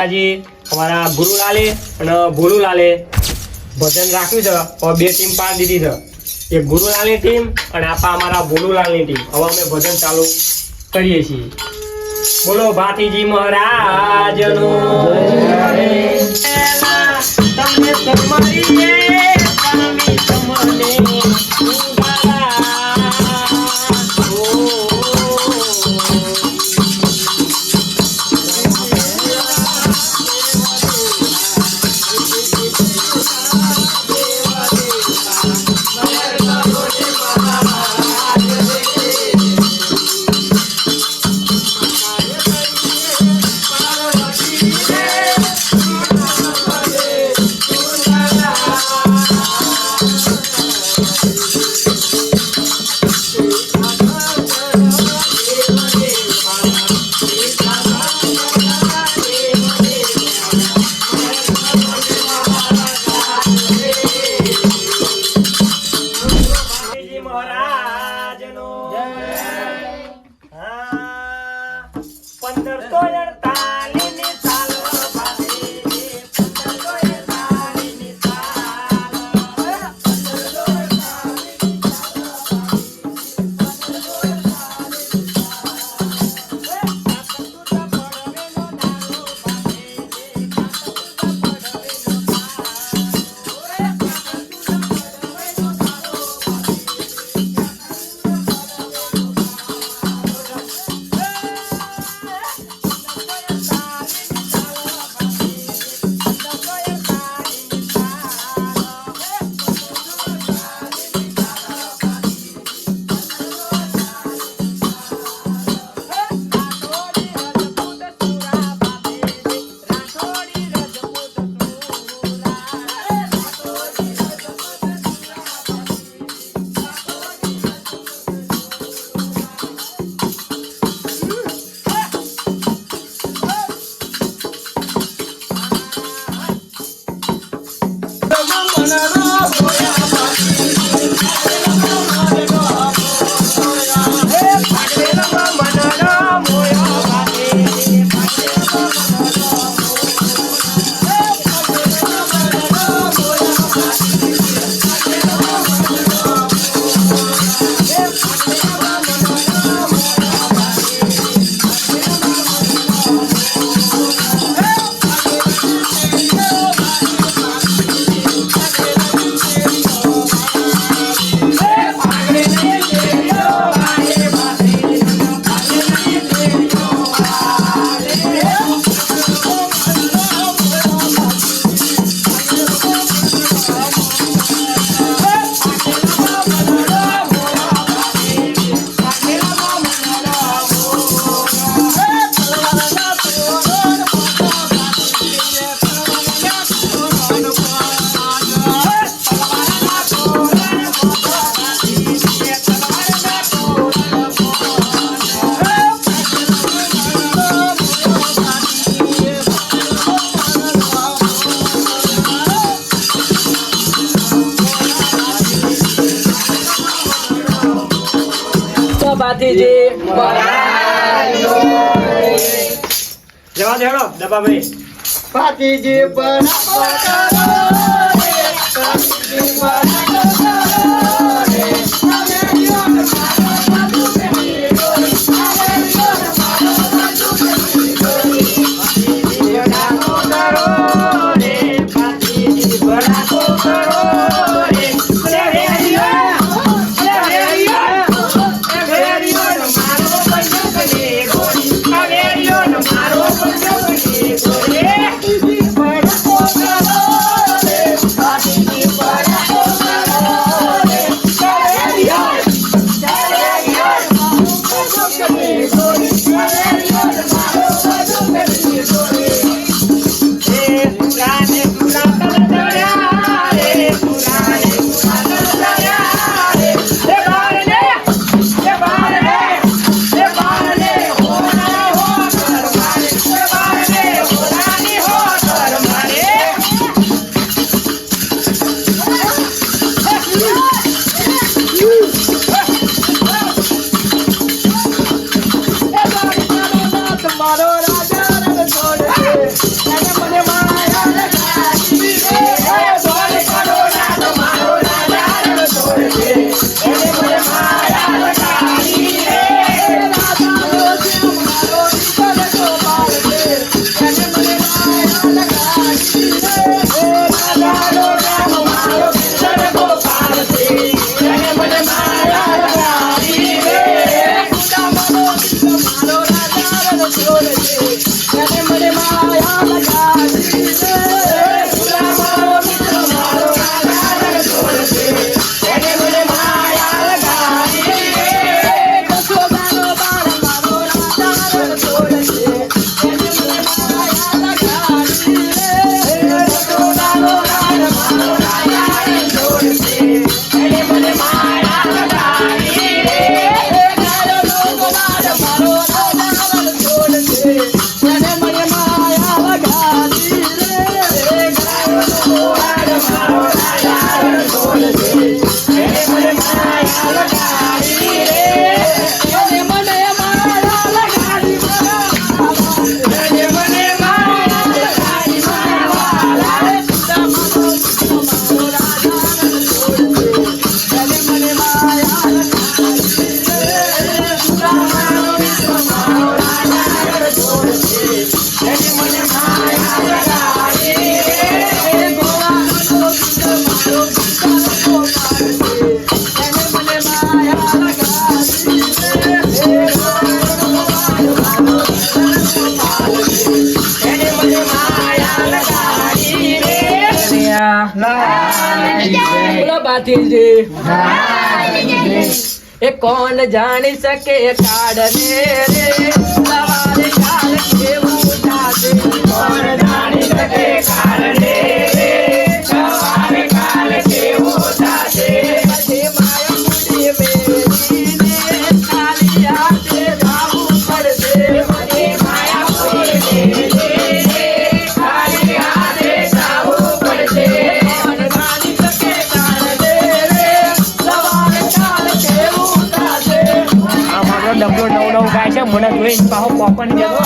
આજે અમારા ગુરુલાલે અને ભોલુલાલે ભજન રાખ્યું છે. હવે બે ટીમ પાડી દીધી છે. એક ગુરુલાલની ટીમ અને આપા અમારા ભોલુલાલની ટીમ હવે અમે ભજન ચાલુ કરીએ છીએ. બોલો ભાતીજી મહારાજનો. તમને તમારી તમને મહારાજનો હા, જવા પાતીજી હેડો પાતીજી ભાતીજી બોલા બાથીજી. એ કોણ જાણી શકે કાળને રે? સવારે કાળ કેવું જાશે કોણ જાણી શકે કાળને ડબલો નવ નવ ગાય છે. મને જોઈને પાહો પોપન જતો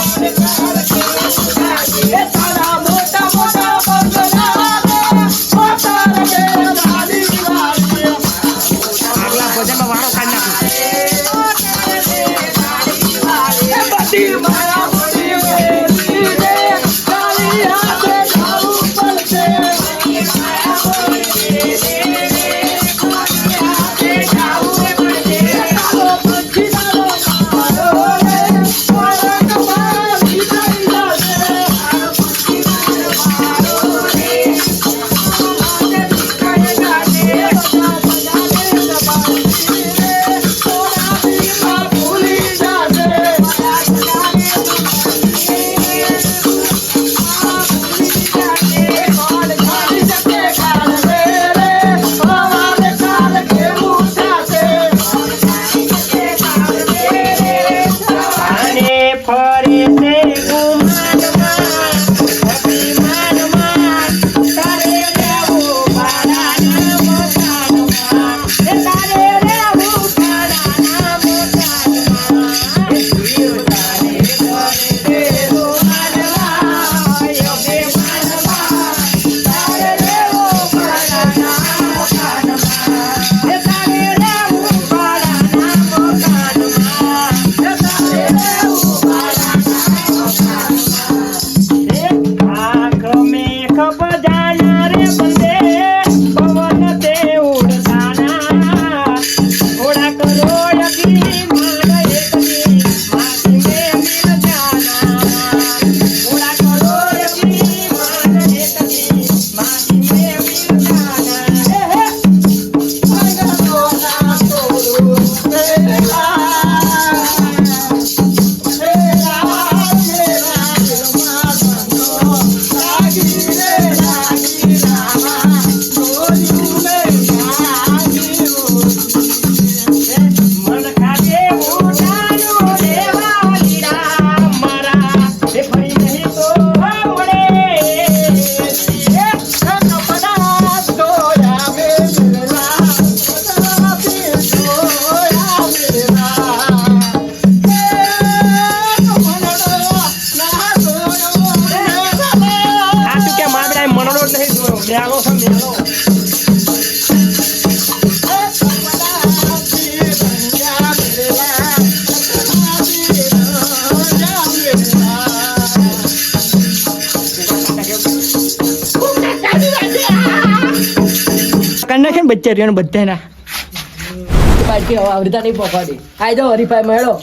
હરીફાઈ મેળો.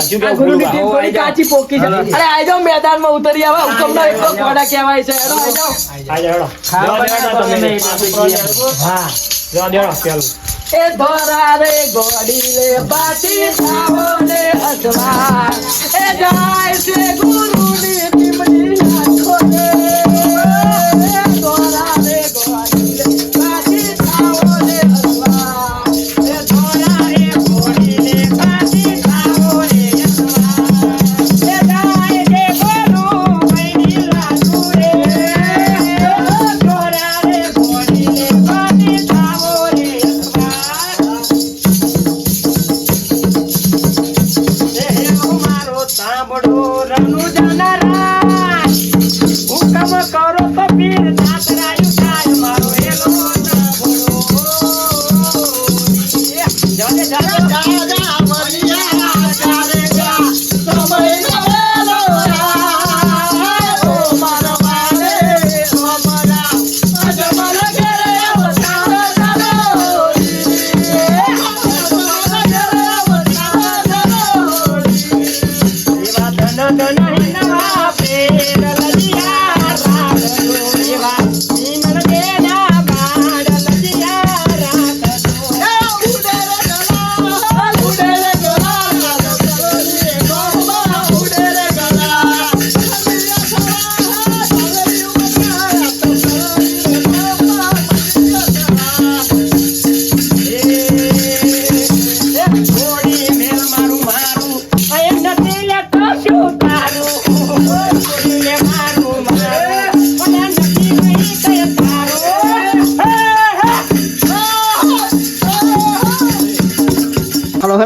છે. અરે આઈ જાઓ મેદાનમાં ઉતરી એ ગોડી ને અસવા એ જાય છે Jai Jai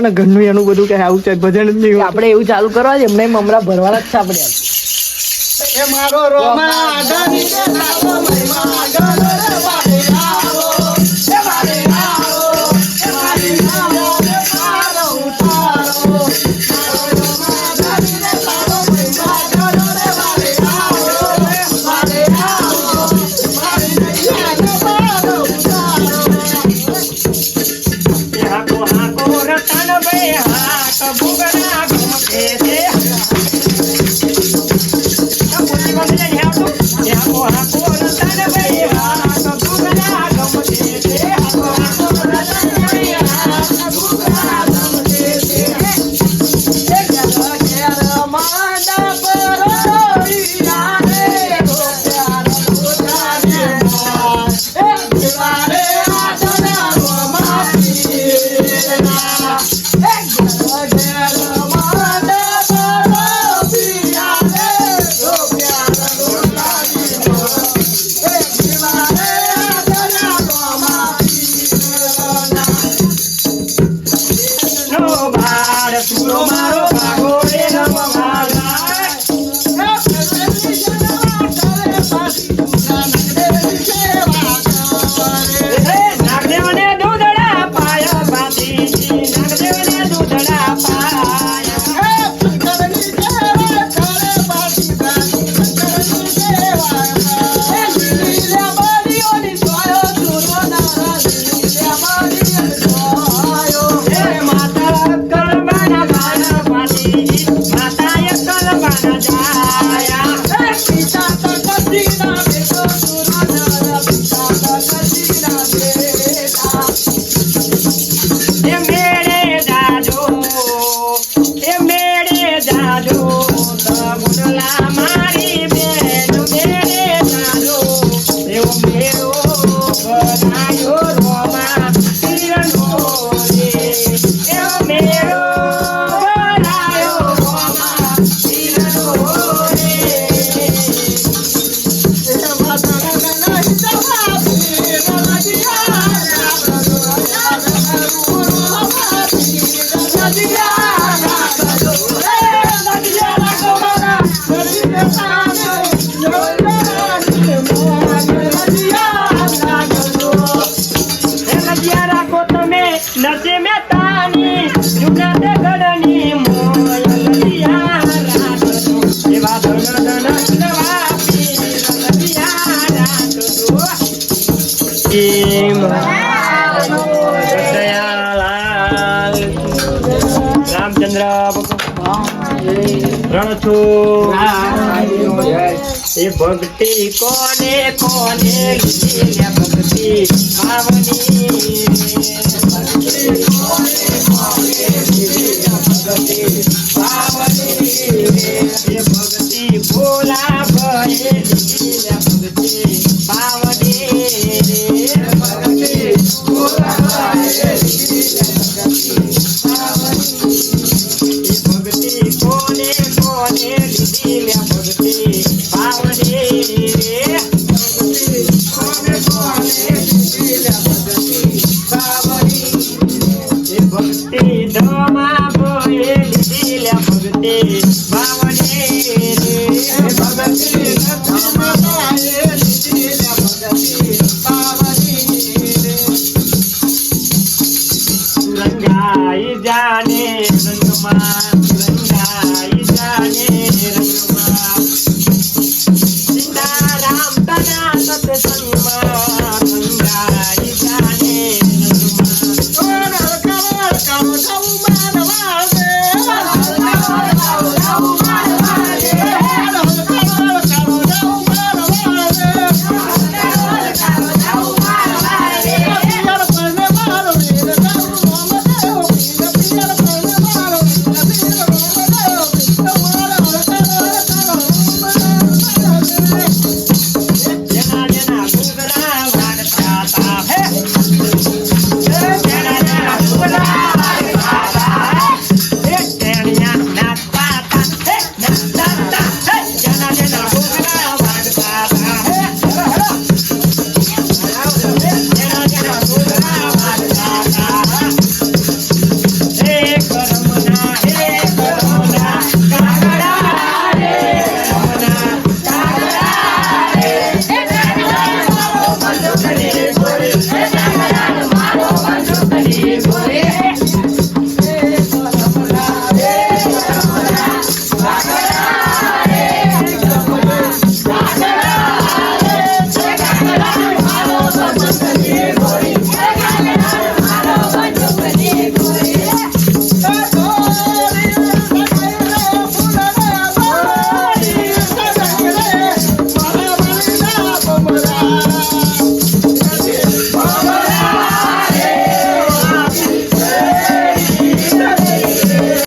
ને ઘરનું એનું બધું કે આવું છે ભજન જ નહીં આપણે એવું ચાલુ કરવા છે એમને મમરા ભરવાના જ છે આપણે. એમ મારો રોમા é suco. રામચંદ્ર રણછો એ ભક્તિ કોને કોને ભક્તિ ભાવની ભક્તિ ભોલા ભય ભક્તિ ભાવ